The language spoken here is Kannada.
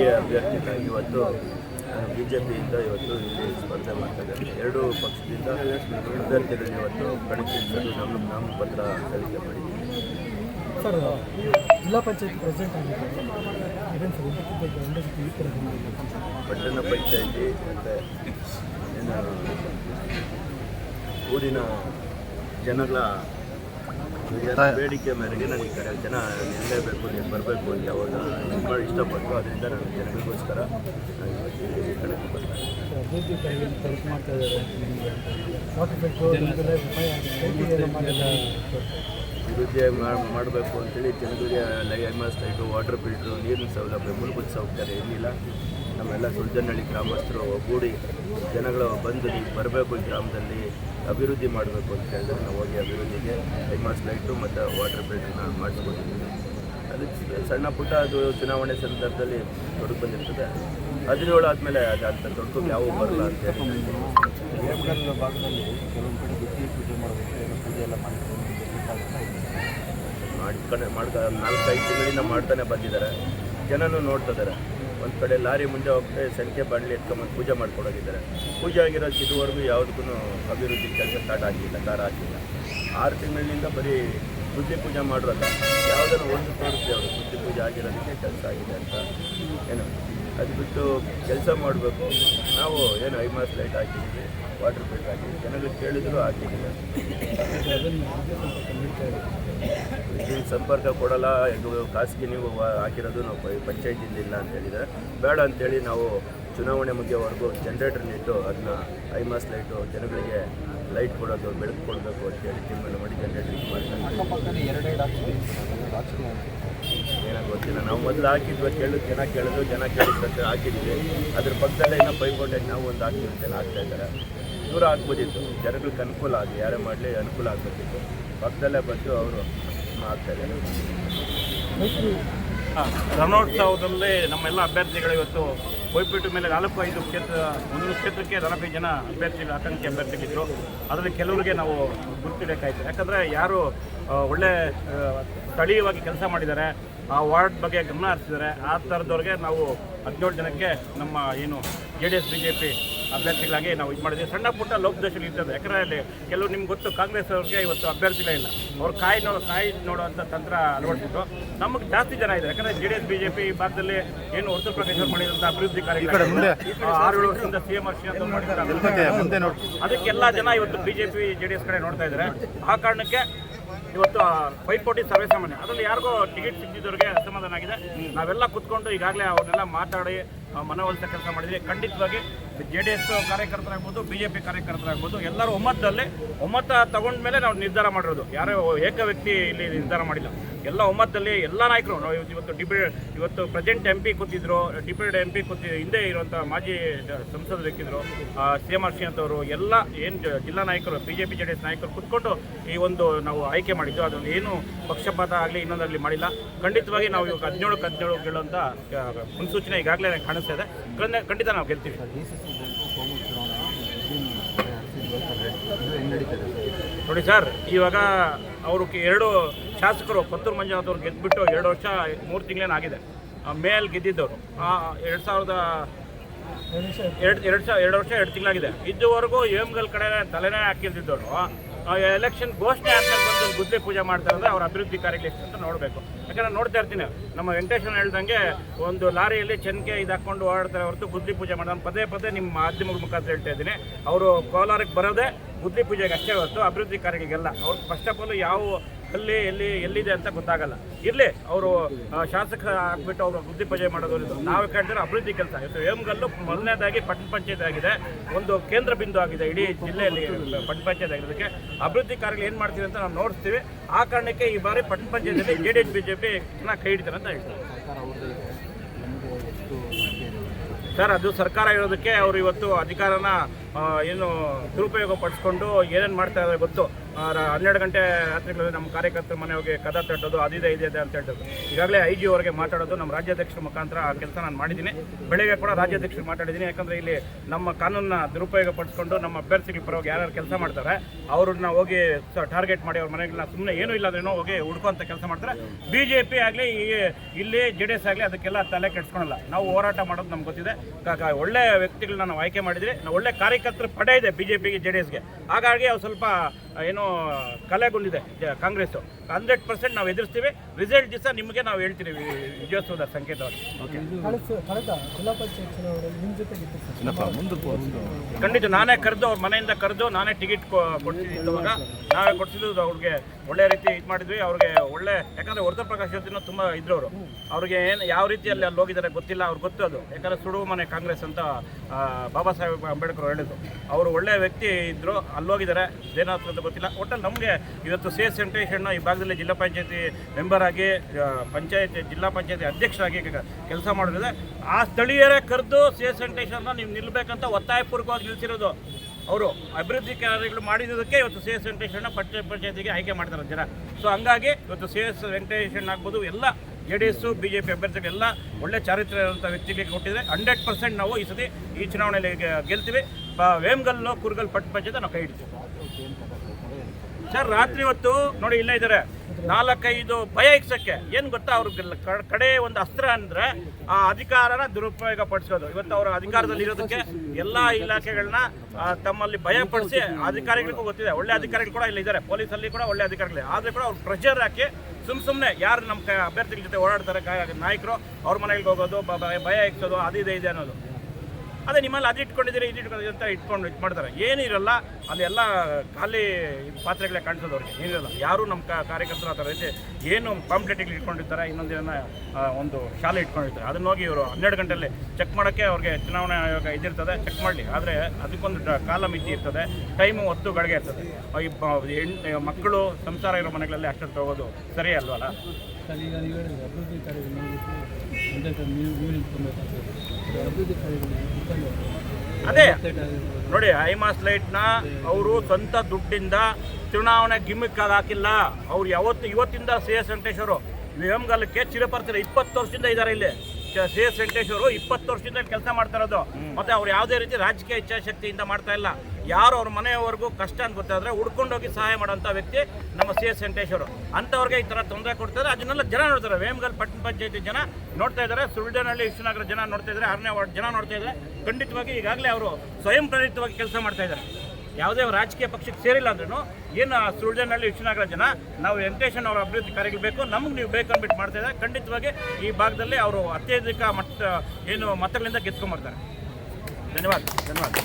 ಎ ಅಭ್ಯರ್ಥಿಗಳಾಗಿ ಇವತ್ತು ಬಿ ಜೆ ಪಿಯಿಂದ ಇವತ್ತು ಇಲ್ಲಿ ಸ್ಪರ್ಧೆ ಮಾಡ್ತಾರೆ. ಎರಡು ಪಕ್ಷದಿಂದ ಅಭ್ಯರ್ಥಿಗಳು ಇವತ್ತು ಕಣಕ್ಕಿಳಿಸಲು ನಮ್ಮ ನಾಮಪತ್ರ ಸಲ್ಲಿಕೆ ಮಾಡಿದ್ದೀವಿ ಸರ್ ಜಿಲ್ಲಾ ಪಂಚಾಯತ್ ಪ್ರೆಸಿಡೆಂಟ್ ಪಟ್ಟಣ ಪಂಚಾಯಿತಿ ಮತ್ತು ಏನು ಊರಿನ ಜನಗಳ ಬೇಡಿಕೆ ಮೇರೆಗೆ ನನಗೆ ಕರೆ ಜನ ನಿಲ್ಲಲೇಬೇಕು ನೀನು ಬರಬೇಕು ಅಂತ ಯಾವಾಗ ತುಂಬ ಇಷ್ಟಪಟ್ಟು ಅದರಿಂದ ನಾನು ಜನಗಳಿಗೋಸ್ಕರ ನಾನು ಇದ್ದೀನಿ. ಅಭಿವೃದ್ಧಿ ಮಾಡಬೇಕು ಅಂತೇಳಿ ಜನಗಳಿಗೆ ಲೈಟು ವಾಟರ್ ಫಿಲ್ಟ್ರು ನೀರಿನ ಸೌಲಭ್ಯ ಮೂಲಭೂತ ಸೌಕರ್ಯ ಏನಿಲ್ಲ. ನಮ್ಮೆಲ್ಲ ಸುಳ್ಜನಹಳ್ಳಿ ಗ್ರಾಮಸ್ಥರು ಒಗ್ಗೂಡಿ ಜನಗಳು ಬಂದು ನೀವು ಬರಬೇಕು ಗ್ರಾಮದಲ್ಲಿ, ಅಭಿವೃದ್ಧಿ ಮಾಡಬೇಕು ಅಂತ ಹೇಳಿದ್ರೆ ನಾವು ಹೋಗಿ ಅಭಿವೃದ್ಧಿಗೆ ಎಂ ಎಸ್ ಲೈಟು ಮತ್ತು ವಾಟರ್ ಫಿಲ್ಟ್ರನ್ನ ಮಾಡಿಸ್ಕೊಟ್ಟಿದ್ದೀವಿ ಅದು ಸಣ್ಣ ಪುಟ್ಟ ಅದು ಚುನಾವಣೆ ಸಂದರ್ಭದಲ್ಲಿ ತೊಡಗು ಬಂದಿರ್ತದೆ. ಹದಿನೇಳು ಆದಮೇಲೆ ಅದು ಅಂತ ತೊಡಕು ಯಾವ ಬರಲ್ಲ ಅಂತ ಭಾಗದಲ್ಲಿ ಕೆಲವೊಂದು ಕಡೆ ಪೂಜೆ ಮಾಡಬೇಕು ಪೂಜೆ ಎಲ್ಲ ಮಾಡಿಕೊಂಡು ಮಾಡ್ಕೊಂಡು, ಮಾಡ್ಕ, ನಾಲ್ಕೈದು ತಿಂಗಳಿಂದ ಮಾಡ್ತಾನೆ ಬಂದಿದ್ದಾರೆ. ಜನನೂ ನೋಡ್ತಾ ಇದ್ದಾರೆ. ಒಂದು ಕಡೆ ಲಾರಿ ಮುಂದೆ ಹೋಗ್ತಾ ಸಂಖ್ಯೆ ಬಾಣಲಿ ಎತ್ಕೊಂಬಂದು ಪೂಜೆ ಮಾಡ್ಕೊಡೋಗಿದ್ದಾರೆ ಪೂಜೆ ಆಗಿರೋದು ಇದುವರೆಗೂ ಯಾವುದಕ್ಕೂ ಅಭಿವೃದ್ಧಿ ಕೆಲಸ ಸ್ಟಾರ್ಟ್ ಆಗಿಲ್ಲ ಕಾರ ಆಗಿಲ್ಲ ಆರು ತಿಂಗಳಿನಿಂದ ಬರೀ ಬುದ್ಧಿ ಪೂಜೆ ಮಾಡೋಲ್ಲ ಯಾವುದನ್ನು ಒಂದು ತೋರಿಸ್ತೀವಿ ಅವರು ಬುದ್ಧಿ ಪೂಜೆ ಆಗಿರೋದಕ್ಕೆ ಕೆಲಸ ಆಗಿದೆ ಅಂತ. ಏನು? ಅದು ಬಿಟ್ಟು ಕೆಲಸ ಮಾಡಬೇಕು. ನಾವು ಏನು ಐಮಾಸ್ ಲೈಟ್ ಹಾಕಿದ್ದೀವಿ, ವಾಟರ್ ಬಿಲ್ ಹಾಕಿದ್ದೀವಿ, ಜನಗಳು ಕೇಳಿದ್ರು ಹಾಕಿದ್ದೀವಿ. ಸಂಪರ್ಕ ಕೊಡಲ್ಲ ಖಾಸಗಿ ನೀವು ಹಾಕಿರೋದು ನಾವು ಪಂಚಾಯತಿಯಿಂದ ಇಲ್ಲ ಅಂತ ಹೇಳಿದರೆ, ಬೇಡ ಅಂತೇಳಿ ನಾವು ಚುನಾವಣೆ ಮುಗಿಯೋವರೆಗೂ ಜನ್ರೇಟರ್ನಿಟ್ಟು ಅದನ್ನ ಐಮಾಸ್ ಲೈಟು ಜನಗಳಿಗೆ ಲೈಟ್ ಕೊಡೋದು, ಬೆಳಕು ಕೊಡಬೇಕು ಅಂತೇಳಿ ತೀರ್ಮಾನ ಮಾಡಿ ಜನ್ರೇಟರ್ ಮಾಡ್ತಾರೆ ಏನೋ ಗೊತ್ತಿಲ್ಲ. ನಾವು ಮೊದಲು ಹಾಕಿದ್ವಿ ಕೇಳಿದ್ರು ಜನ ಕೇಳಿದ್ರು, ಜನ ಕೇಳಿದ್ರೆ ಹಾಕಿದ್ವಿ. ಅದ್ರ ಪಕ್ಕದಲ್ಲೇ ಇನ್ನೂ ಪೈಪೋಟೆ ನಾವು ಒಂದು ಹಾಕ್ತೀವಿ ಅಂತೆಲ್ಲ ಹಾಕ್ತಾ ಇದ್ದಾರೆ. ದೂರ ಹಾಕ್ಬೋದಿತ್ತು ಜನಗಳಿಗೆ ಅನುಕೂಲ ಆಗಿ, ಯಾರೇ ಮಾಡಲಿ ಅನುಕೂಲ ಆಗಬೇಕಿತ್ತು ಪಕ್ಕದಲ್ಲೇ ಬಂದು ಅವರು ಮೈತ್ರಿ ರಣೋತ್ಸವದಲ್ಲಿ ನಮ್ಮೆಲ್ಲ ಅಭ್ಯರ್ಥಿಗಳು ಇವತ್ತು ಪೈಪೀಟು ಮೇಲೆ ನಾಲ್ಕು ಐದು ಕ್ಷೇತ್ರ, ಒಂದೊಂದು ಕ್ಷೇತ್ರಕ್ಕೆ ನಾಲ್ಕೈದು ಜನ ಅಭ್ಯರ್ಥಿಗಳು ಆಕಾಂಕ್ಷಿ ಅಭ್ಯರ್ಥಿಗಳಿದ್ರು. ಅದರಲ್ಲಿ ಕೆಲವರಿಗೆ ನಾವು ಗುರುತಿಡಬೇಕಾಯ್ತು ಯಾಕಂದರೆ ಯಾರು ಒಳ್ಳೆ ಸ್ಥಳೀಯವಾಗಿ ಕೆಲಸ ಮಾಡಿದ್ದಾರೆ. ಆ ವಾರ್ಡ್ ಬಗ್ಗೆ ಗಮನ ಹರಿಸಿದ್ದಾರೆ. ಆ ಥರದವ್ರಿಗೆ ನಾವು ಹದಿನೇಳು ಜನಕ್ಕೆ ನಮ್ಮ ಏನು J D S B J P ಅಭ್ಯರ್ಥಿಗಳಾಗಿ ನಾವು ಇದು ಮಾಡಿದ್ವಿ ಸಣ್ಣ ಪುಟ್ಟ ಲೋಕದರ್ಶನ ಇರ್ತದೆ. ಯಾಕಂದರೆ ಅಲ್ಲಿ ಕೆಲವು ನಿಮ್ಗೆ ಗೊತ್ತು ಕಾಂಗ್ರೆಸ್ ಅವ್ರಿಗೆ ಇವತ್ತು ಅಭ್ಯರ್ಥಿಗಳೇ ಇಲ್ಲ. ಅವ್ರು ಕಾಯಿ ನೋಡೋ ಕಾಯಿ ನೋಡುವಂಥ ತಂತ್ರ ಅಳವಡಿಸಿದ್ರು ನಮಗೆ ಜಾಸ್ತಿ ಜನ ಇದೆ ಯಾಕಂದರೆ J D S B J P ಭಾಗದಲ್ಲಿ ಏನು ಹೊರತು ಪ್ರದೇಶ ಮಾಡಿದಂಥ ಅಭಿವೃದ್ಧಿ ಕಾರ್ಯಗಳು ಆರು ಏಳು ವರ್ಷದಿಂದ ಸಿ ಎಂ ಹರ್ಷಿ ಅಂತ ಅದಕ್ಕೆಲ್ಲ ಜನ ಇವತ್ತು B J P J D S ಕಡೆ ನೋಡ್ತಾ ಇದ್ದಾರೆ. ಆ ಕಾರಣಕ್ಕೆ ಇವತ್ತು ಪೈಪೋಟಿ ಸರ್ವೇಸಾಮಾನ್ಯ ಅದರಲ್ಲಿ ಯಾರಿಗೋ ಟಿಕೆಟ್ ಸಿಕ್ಕಿದವ್ರಿಗೆ ಅಸಮಾಧಾನ ಆಗಿದೆ. ನಾವೆಲ್ಲ ಕುತ್ಕೊಂಡು ಈಗಾಗಲೇ ಅವ್ರನ್ನೆಲ್ಲ ಮಾತಾಡಿ ಮನವೊಲಿಸ ಕೆಲಸ ಮಾಡಿದ್ವಿ. ಖಂಡಿತವಾಗಿ ಜೆ ಡಿ ಎಸ್ ಕಾರ್ಯಕರ್ತರಾಗ್ಬೋದು ಬಿ ಜೆ ಪಿ ಕಾರ್ಯಕರ್ತರಾಗ್ಬೋದು, ಎಲ್ಲರೂ ಒಮ್ಮತದಲ್ಲಿ, ಒಮ್ಮತ ತಗೊಂಡ್ಮೇಲೆ ನಾವು ನಿರ್ಧಾರ ಮಾಡಿರೋದು. ಯಾರೋ ಏಕ ವ್ಯಕ್ತಿ ಇಲ್ಲಿ ನಿರ್ಧಾರ ಮಾಡಿಲ್ಲ. ಎಲ್ಲ ಒಮ್ಮತದಲ್ಲಿ ಎಲ್ಲ ನಾಯಕರು, ನಾವು ಇವತ್ತು- ಡಿಪ್ಯೂ ಇವತ್ತು ಪ್ರೆಸೆಂಟ್ ಎಂ ಪಿ ಕೂತಿದ್ರು ಡಿಪ್ಯೂಟಿ ಎಂ ಪಿ ಕೂತಿ ಹಿಂದೆ ಇರುವಂಥ ಮಾಜಿ ಸಂಸದರು ಸಿ ಎಂ ಆರ್ ಶ್ರೀನಾಥ್ ಅವರು, ಎಲ್ಲ ಏನು ಜಿಲ್ಲಾ ನಾಯಕರು B J P J D S ನಾಯಕರು ಕೂತ್ಕೊಂಡು ಈ ಒಂದು ನಾವು ಆಯ್ಕೆ ಮಾಡಿದ್ದು. ಅದರಲ್ಲಿ ಏನು ಪಕ್ಷಪಾತ ಆಗಲಿ ಇನ್ನೊಂದರಲ್ಲಿ ಮಾಡಿಲ್ಲ. ಖಂಡಿತವಾಗಿ ನಾವು ಇವಾಗ ಹದಿನೇಳು ಹದಿನೇಳು ಗೆಲ್ಲುವಂಥ ಮುನ್ಸೂಚನೆ ಈಗಾಗಲೇ ಕಾಣಿಸ್ತಾ ಇದೆ. ಖಂಡ- ಖಂಡಿತ ನಾವು ಗೆಲ್ತೀವಿ ಡಿ ಸಿ ಸಿ ಬ್ಯಾಂಕು ಕೋಮು ಚುನಾವಣೆ ಇದು ಹೆಂಗೆ ನಡೀತದೆ ನೋಡಿ ಸರ್, ಇವಾಗ ಅವರು ಎರಡು ಶಾಸಕರು ಪತ್ತೂರು ಮಂಜುನಾಥ್ ಅವ್ರು ಗೆದ್ದುಬಿಟ್ಟು ಎರಡು ವರ್ಷ, ಮೂರು ತಿಂಗಳೇನು ಆಗಿದೆ. ಮೇಲ್ ಗೆದ್ದಿದ್ದವರು. ಎರಡು ಸಾವಿರದ ಎರಡು ಎರಡು ಸಾವಿರ ಎರಡು ವರ್ಷ, ಎರಡು ತಿಂಗಳಾಗಿದೆ. ಇದುವರೆಗೂ ಏಮ್ಗಲ್ ಕಡೆ ತಲೆನೇ ಹಾಕಿಲ್ದಿದ್ದವರು. ಎಲೆಕ್ಷನ್ ಘೋಷಣೆ ಆದ್ಮೇಲೆ ಬಂದು ಗುದ್ದೆ ಪೂಜೆ ಮಾಡ್ತಾರೆ ಅಂದರೆ ಅವ್ರ ಅಭಿವೃದ್ಧಿ ಕಾರ್ಯಗಳು ಎಷ್ಟು ಅಂತ ನೋಡಬೇಕು. ಯಾಕಂದ್ರೆ ನೋಡ್ತಾ ಇರ್ತೀನಿ, ನಮ್ಮ ವೆಂಕಟೇಶ್ವರ ಹೇಳ್ದಂಗೆ ಒಂದು ಲಾರಿಯಲ್ಲಿ ಚೆನ್ಕೆ ಇದು ಹಾಕೊಂಡು ಓಡಾಡ್ತಾರೆ ಹೊರತು ಗುದ್ದಿ ಪೂಜೆ ಮಾಡೋದು ಪದೇ ಪದೇ ನಿಮ್ಮ ಮಾಧ್ಯಮಗಳ ಮುಖಾಂತರ ಹೇಳ್ತಾ ಇದ್ದೀನಿ. ಅವರು ಕೋಲಾರಕ್ಕೆ ಬರೋದೇ ಗುದ್ದಿ ಪೂಜೆಗೆ ಅಷ್ಟೇ ಹೊರತು ಅಭಿವೃದ್ಧಿ ಕಾರ್ಯಗಳಿಗೆಲ್ಲ. ಅವ್ರು ಫಸ್ಟ್ ಆಫ್ ಆಲ್ ಯಾವ ಅಲ್ಲಿ ಎಲ್ಲಿ ಎಲ್ಲಿದೆ ಅಂತ ಗೊತ್ತಾಗಲ್ಲ. ಇರಲಿ ಅವರು ಶಾಸಕ ಹಾಕ್ಬಿಟ್ಟು ಅವರು ಬುದ್ಧಿ ಪೂಜೆ ಮಾಡೋದು ನಾವು ಕೇಳ್ತಾರೆ ಅಭಿವೃದ್ಧಿ ಕೆಲಸ. ಇವತ್ತು ವೇಮಗಲ್ಲು ಮೊದಲನೇದಾಗಿ ಪಟ್ಟಣ ಪಂಚಾಯತ್ ಆಗಿದೆ. ಒಂದು ಕೇಂದ್ರ ಬಿಂದು ಆಗಿದೆ. ಇಡೀ ಜಿಲ್ಲೆಯಲ್ಲಿ ಪಟ್ಟಣ ಪಂಚಾಯತ್ ಆಗಿರೋದಕ್ಕೆ ಅಭಿವೃದ್ಧಿ ಕಾರ್ಯಗಳು ಏನು ಮಾಡ್ತೀವಿ ಅಂತ ನಾವು ನೋಡ್ತೀವಿ ಆ ಕಾರಣಕ್ಕೆ ಈ ಬಾರಿ ಪಟ್ಟಣ panchayat J D S B J P ಚೆನ್ನಾಗಿ ಕೈ ಹಿಡಿತಾರೆ ಅಂತ ಹೇಳ್ತಾರೆ. ಸರ್ ಅದು ಸರ್ಕಾರ ಇರೋದಕ್ಕೆ ಅವರು ಇವತ್ತು ಅಧಿಕಾರನ ಏನು ದುರುಪಯೋಗ ಪಡಿಸ್ಕೊಂಡು ಏನೇನು ಮಾಡ್ತಾ ಇದ್ದಾರೆ ಗೊತ್ತು? ಹನ್ನೆರಡು ಗಂಟೆ ರಾತ್ರಿಗಳಲ್ಲಿ ನಮ್ಮ ಕಾರ್ಯಕರ್ತರ ಮನೆ ಹೋಗಿ ಕದ ತಟ್ಟೋದು ಅದಿದೆ ಇದೆ ಅಂತ ಹೇಳ್ತಾರೆ ಈಗಾಗಲೇ ಐ ಜಿ ಅವರಿಗೆ ಮಾತಾಡೋದು ನಮ್ಮ ರಾಜ್ಯಾಧ್ಯಕ್ಷರ ಮುಖಾಂತರ ಆ ಕೆಲಸ ನಾನು ಮಾಡಿದ್ದೀನಿ. ಬೆಳಿಗ್ಗೆ ಕೂಡ ರಾಜ್ಯಾಧ್ಯಕ್ಷರು ಮಾತಾಡಿದ್ದೀನಿ. ಯಾಕಂದರೆ ಇಲ್ಲಿ ನಮ್ಮ ಕಾನೂನನ್ನ ದುರುಪಯೋಗ ಪಡಿಸ್ಕೊಂಡು ನಮ್ಮ ಅಭ್ಯರ್ಥಿಗಳ ಪರವಾಗಿ ಯಾರ್ಯಾರು ಕೆಲಸ ಮಾಡ್ತಾರೆ, ಅವ್ರನ್ನ ಹೋಗಿ ಟಾರ್ಗೆಟ್ ಮಾಡಿ ಅವ್ರ ಮನೆಗಳನ್ನ ಸುಮ್ಮನೆ ಏನೂ ಇಲ್ಲದ್ರೇನೋ ಹೋಗಿ ಹುಡ್ಕೋಂಥ ಕೆಲಸ ಮಾಡ್ತಾರೆ. ಬಿ ಜೆ ಪಿ ಆಗಲಿ ಇಲ್ಲಿ ಜೆ ಡಿ ಎಸ್ ಆಗಲಿ ಅದಕ್ಕೆಲ್ಲ ತಲೆ ಕೆಡ್ಸ್ಕೊಳಲ್ಲ. ನಾವು ಹೋರಾಟ ಮಾಡೋದು ನಮ್ಗೆ ಗೊತ್ತಿದೆ. ಒಳ್ಳೆ ವ್ಯಕ್ತಿಗಳನ್ನ ನಾವು ಆಯ್ಕೆ ಮಾಡಿದ್ರಿ ನಾವು ಒಳ್ಳೆ ಕಾರ್ಯಕರ್ತರ ಪಡೆ ಇದೆ ಬಿ ಜೆ ಪಿಗೆ ಜೆ ಡಿ ಎಸ್ಗೆ ಹಾಗಾಗಿ ಅವ್ರು ಸ್ವಲ್ಪ ಏನೋ ಕಲೆಗೊಂಡಿದೆ ಕಾಂಗ್ರೆಸ್ ಕಾಂಗ್ರೆಸ್ಸು. ಹಂಡ್ರೆಡ್ ಪರ್ಸೆಂಟ್ ನಾವು ಎದುರಿಸ್ತೀವಿ. ರಿಸಲ್ಟ್ ದಿವಸ ನಿಮಗೆ ನಾವು ಹೇಳ್ತೀವಿ ವಿಜಯೋತ್ಸವದ ಸಂಕೇತವಾಗಿ. ಖಂಡಿತ ನಾನೇ ಕರೆದು ಅವ್ರ ಮನೆಯಿಂದ ಕರೆದು ನಾನೇ ಟಿಕೆಟ್ ಕೊಡ್ತಿದ್ದಿದ್ದವಾಗ ನಾವೇ ಕೊಡ್ತಿದ್ದು ಅವ್ರಿಗೆ ಒಳ್ಳೆ ರೀತಿ ಇದು ಮಾಡಿದ್ವಿ. ಅವ್ರಿಗೆ ಒಳ್ಳೆ ಯಾಕಂದ್ರೆ ವರದ ಪ್ರಕಾಶ್ ಜೊತೆನೂ ತುಂಬ ಇದ್ರು ಅವರು ಅವ್ರಿಗೆ ಏನು ಯಾವ ರೀತಿಯಲ್ಲಿ ಅಲ್ಲಿ ಹೋಗಿದ್ದಾರೆ ಗೊತ್ತಿಲ್ಲ ಅವ್ರಿಗೆ ಗೊತ್ತು ಅದು. ಯಾಕಂದ್ರೆ ಸುಡುವ ಮನೆ ಕಾಂಗ್ರೆಸ್ ಅಂತ ಬಾಬಾ ಸಾಹೇಬ್ ಅಂಬೇಡ್ಕರ್ ಹೇಳಿದ್ರು. ಅವರು ಒಳ್ಳೆ ವ್ಯಕ್ತಿ ಇದ್ರು. ಅಲ್ಲಿ ಹೋಗಿದ್ದಾರೆ ಏನಾಗ್ತದೆ ಅಂತ ಗೊತ್ತಿಲ್ಲ. ಒಟ್ಟಲ್ಲಿ ನಮಗೆ ಇವತ್ತು ಸಿ ಎಸ್ ವೆಂಕಟೇಶಣ್ಣ ಈ ಭಾಗದಲ್ಲಿ ಜಿಲ್ಲಾ ಪಂಚಾಯತಿ ಮೆಂಬರ್ ಆಗಿ ಪಂಚಾಯತಿ, ಜಿಲ್ಲಾ ಪಂಚಾಯತಿ ಅಧ್ಯಕ್ಷರಾಗಿ ಕೆಲಸ ಮಾಡಿದ್ರೆ ಆ ಸ್ಥಳೀಯರೇ ಕರೆದು ಸಿ ಎಸ್ ನೀವು ನಿಲ್ಲಬೇಕಂತ ಒತ್ತಾಯಪೂರ್ವಕವಾಗಿ ನಿಲ್ಲಿಸಿರೋದು ಅವರು. ಅಭಿವೃದ್ಧಿ ಕಾರ್ಯಗಳು ಮಾಡಿದ್ದಕ್ಕೆ ಇವತ್ತು ಸಿ ಎಸ್ ವೆಂಕಟೇಶಣ್ಣ ಪಂಚಾಯತ್ ಪಂಚಾಯತಿಗೆ ಆಯ್ಕೆ ಮಾಡ್ತಾರೆ ಜನ. ಸೊ ಹಂಗಾಗಿ ಇವತ್ತು ಸಿ ಎಸ್ ವೆಂಕಟೇಶಣ್ಣ ಆಗ್ಬೋದು. ಎಲ್ಲ J D S B J P ಅಭ್ಯರ್ಥಿಗಳೆಲ್ಲ ಒಳ್ಳೆ ಚಾರಿತ್ರ್ಯ ಇರುವಂಥ ವ್ಯಕ್ತಿಗೆ ಕೊಟ್ಟಿದ್ರೆ ಹಂಡ್ರೆಡ್ ಪರ್ಸೆಂಟ್ ನಾವು ಈ ಸತಿ ಈ ಚುನಾವಣೆಯಲ್ಲಿ ಗೆಲ್ತೀವಿ. ವೇಮ್ಗಲ್ಲು, ಕುರ್ಗಲ್ ಪಟ್ಟು ಪಂಚಾಯತ್ ನಾವು ಕೈ ಹಿಡ್ತೀವಿ. ಸರ್, ರಾತ್ರಿ ಹೊತ್ತು ನೋಡಿ ಇಲ್ಲೇ ಇದ್ದಾರೆ. ನಾಲ್ಕೈದು ಭಯ ಇಕ್ಸಕ್ಕೆ. ಏನು ಗೊತ್ತಾ ಅವ್ರ ಕಡೆ ಒಂದು ಅಸ್ತ್ರ ಅಂದ್ರೆ ಆ ಅಧಿಕಾರನ ದುರುಪಯೋಗ ಪಡಿಸೋದು ಇವತ್ತು ಅವರ ಅಧಿಕಾರದಲ್ಲಿ ಇರೋದಕ್ಕೆ ಎಲ್ಲ ಇಲಾಖೆಗಳನ್ನ ತಮ್ಮಲ್ಲಿ ಭಯ ಪಡಿಸಿ ಅಧಿಕಾರಿಗಳಿಗೂ ಗೊತ್ತಿದೆ. ಒಳ್ಳೆ ಅಧಿಕಾರಿಗಳು ಕೂಡ ಇಲ್ಲಿ ಇದ್ದಾರೆ. ಪೊಲೀಸಲ್ಲಿ ಕೂಡ ಒಳ್ಳೆ ಅಧಿಕಾರಿಗಳು ಆದ್ರೆ ಕೂಡ ಅವ್ರು ಪ್ರೆಷರ್ ಹಾಕಿ ಸುಮ್ ಸುಮ್ಮನೆ ಯಾರು ನಮ್ಮ ಅಭ್ಯರ್ಥಿಗಳ ಜೊತೆ ಓಡಾಡ್ತಾರೆ ನಾಯಕರು, ಅವ್ರ ಮನೆಗೆ ಹೋಗೋದು ಭಯ ಇಕ್ಸೋದು, ಅದು ಇದೆ ಇದೆ ಅನ್ನೋದು. ಅದೇ ನಿಮ್ಮಲ್ಲಿ ಅದು ಇಟ್ಕೊಂಡಿದ್ದೀರಿ, ಇದು ಇಟ್ಕೊಂಡಿದ್ದೀರಿ ಅಂತ ಇಟ್ಕೊಂಡು ಇದು ಮಾಡ್ತಾರೆ. ಏನಿರಲ್ಲ ಅಲ್ಲೆಲ್ಲ ಖಾಲಿ ಪಾತ್ರೆಗಳೇ ಕಾಣಿಸೋದು ಅವ್ರಿಗೆ ಏನಿರಲ್ಲ ಯಾರು ನಮ್ಮ ಕಾರ್ಯಕರ್ತರು ಆ ಥರ ರೀತಿ ಏನು ಪಾಂಪ್ಲೆಟ್ಗಳು ಇಟ್ಕೊಂಡಿರ್ತಾರೆ, ಇನ್ನೊಂದಿನ ಒಂದು ಶಾಲೆ ಇಟ್ಕೊಂಡಿರ್ತಾರೆ. ಅದನ್ನ ಹೋಗಿ ಇವರು ಹನ್ನೆರಡು ಗಂಟೆಯಲ್ಲಿ ಚೆಕ್ ಮಾಡೋಕ್ಕೆ ಅವ್ರಿಗೆ ಚುನಾವಣಾ ಆಯೋಗ ಇದಿರ್ತದೆ ಚೆಕ್ ಮಾಡಲಿ. ಆದರೆ ಅದಕ್ಕೊಂದು ಕಾಲ ಮಿತಿ ಇರ್ತದೆ ಟೈಮು ಹೊತ್ತು ಗಳಿಗೆ ಇರ್ತದೆ. ಹೆಣ್ಣು ಮಕ್ಕಳು ಸಂಸಾರ ಇರೋ ಮನೆಗಳಲ್ಲಿ ಅಷ್ಟೊತ್ತು ಹೋಗೋದು ಸರಿ ಅಲ್ವಲ್ಲ ನೀವು ನೀವು ಅಭಿವೃದ್ಧಿ ಕಾರ್ಯಗಳು ಅದೇ ನೋಡಿ ಐಮಾಸ್ ಲೈಟ್ನ ಅವರು ಸ್ವಂತ ದುಡ್ಡಿಂದ ಚುನಾವಣೆ ಗಿಮಿಕ್ ಆಗಿ ಹಾಕಿಲ್ಲ. ಅವ್ರು ಯಾವತ್ತು ಇವತ್ತಿಂದ ಸಿ ಎಸ್ ವೆಂಕಟೇಶ್ ಅವರು ವೇಮಗಾಲಕ್ಕೆ ಚಿರಪರಿಚಯ ಇಪ್ಪತ್ತು ವರ್ಷದಿಂದ ಇದ್ದಾರೆ ಇಲ್ಲಿ. ಸಿ ಎಸ್ ವೆಂಕಟೇಶ್ ಅವರು ಇಪ್ಪತ್ತು ವರ್ಷದಿಂದ ಕೆಲಸ ಮಾಡ್ತಾ ಇರೋದು. ಮತ್ತೆ ಅವ್ರು ಯಾವುದೇ ರೀತಿ ರಾಜಕೀಯ ಇಚ್ಛಾಶಕ್ತಿಯಿಂದ ಮಾಡ್ತಾ ಇಲ್ಲ. ಯಾರು ಅವ್ರ ಮನೆಯವರೆಗೂ ಕಷ್ಟ ಅಂತ ಗೊತ್ತಾದ್ರೆ ಹುಡ್ಕೊಂಡೋಗಿ ಸಹಾಯ ಮಾಡೋಂಥ ವ್ಯಕ್ತಿ ನಮ್ಮ ಸಿ ಎಸ್ ವೆಂಕಟೇಶ್ವರು. ಅಂಥವ್ರಿಗೆ ಈ ಥರ ತೊಂದರೆ ಕೊಡ್ತಾರೆ ಅದನ್ನೆಲ್ಲ ಜನ ನೋಡ್ತಾರೆ. ವೇಮಗಲ್ ಪಟ್ಟಣ ಪಂಚಾಯತಿ ಜನ ನೋಡ್ತಾ ಇದ್ದಾರೆ. ಸುಳ್ಡನಹಳ್ಳಿ ವಿಶ್ವನಗರ ಜನ ನೋಡ್ತಾ ಇದ್ದಾರೆ. ಆರನೇ ವಾರ್ಡ್ ಜನ ನೋಡ್ತಾ ಇದ್ದಾರೆ. ಖಂಡಿತವಾಗಿ ಈಗಾಗಲೇ ಅವರು ಸ್ವಯಂ ಪ್ರೇರಿತವಾಗಿ ಕೆಲಸ ಮಾಡ್ತಾ ಇದ್ದಾರೆ. ಯಾವುದೇ ರಾಜಕೀಯ ಪಕ್ಷಕ್ಕೆ ಸೇರಿಲ್ಲ ಅಂದ್ರೂ ಏನು ಸುಳ್ಳ್ಯನಹಳ್ಳಿ ವಿಶ್ವನಗರ ಜನ, ನಾವು ವೆಂಕಟೇಶನ್ ಅವರ ಅಭಿವೃದ್ಧಿ ಕಾರ್ಯಗಳು ಬೇಕು, ನಮ್ಗೆ ನೀವು ಬೇಕು ಅಂದ್ಬಿಟ್ಟು ಮಾಡ್ತಾ ಇದ್ದಾರೆ. ಖಂಡಿತವಾಗಿ ಈ ಭಾಗದಲ್ಲಿ ಅವರು ಅತ್ಯಧಿಕ ಮಟ್ಟ, ಏನು ಮತಗಳಿಂದ ಗೆದ್ಕೊಂಬರ್ತಾರೆ ಧನ್ಯವಾದ. ಧನ್ಯವಾದ.